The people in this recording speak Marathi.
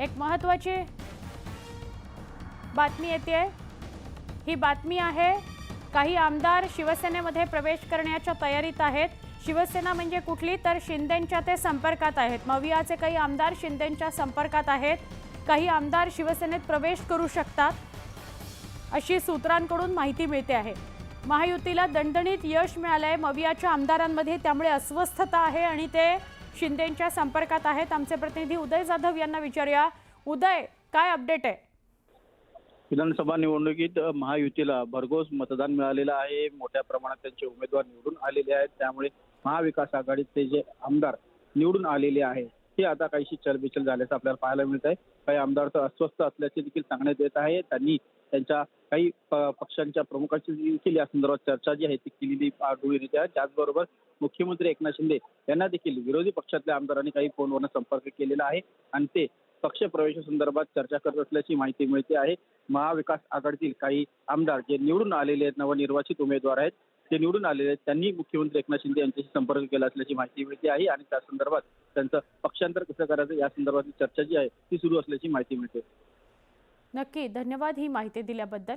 एक महत्त्वाची बातमी येते. आहे ही बातमी आहे काही आमदार शिवसेनेमध्ये प्रवेश करण्याच्या तयारीत आहेत. शिवसेना म्हणजे कुठली? तर शिंदेंच्या ते संपर्कात आहेत. मवियाचे काही आमदार शिंदेंच्या संपर्कात आहेत. काही आमदार शिवसेनेत प्रवेश करू शकतात अशी सूत्रांकडून माहिती मिळते आहे. महायुतीला दणदणीत यश मिळालं आहे मवियाच्या आमदारांमध्ये त्यामुळे अस्वस्थता आहे आणि ते शिंदेंच्या संपर्कात आहेत. आमचे प्रतिनिधी उदय जाधव यांना विचारूया. उदय काय अपडेट आहे? विधानसभा निवडणुकीत महायुतीला भरघोस मतदान मिळालेलं आहे. मोठ्या प्रमाणात त्यांचे उमेदवार निवडून आलेले आहेत. त्यामुळे महाविकास आघाडीचे जे आमदार निवडून आलेले आहे हे आता काहीशी चलबिचल झाल्याचं आपल्याला पाहायला मिळत आहे काही आमदार तर अस्वस्थ असल्याचे देखील सांगण्यात येत आहे. त्यांनी त्यांच्या काही पक्षांच्या प्रमुखांची देखील या संदर्भात चर्चा जी आहे ती केलेली आढळून येते आहे. त्याचबरोबर मुख्यमंत्री एकनाथ शिंदे यांना देखील विरोधी पक्षातल्या आमदारांनी काही फोनवरून संपर्क केलेला आहे आणि ते पक्ष प्रवेशासंदर्भात चर्चा करत असल्याची माहिती मिळते आहे. महाविकास आघाडीतील काही आमदार जे निवडून आलेले आहेत नवनिर्वाचित उमेदवार आहेत ते निवडून आलेले आहेत त्यांनी मुख्यमंत्री एकनाथ शिंदे यांच्याशी संपर्क केला असल्याची माहिती मिळते आहे आणि त्या संदर्भात त्यांचं पक्षांतर कसं करायचं या संदर्भातली चर्चा जी आहे ती सुरू असल्याची माहिती मिळते. नक्की धन्यवाद ही माहिती दिल्याबद्दल.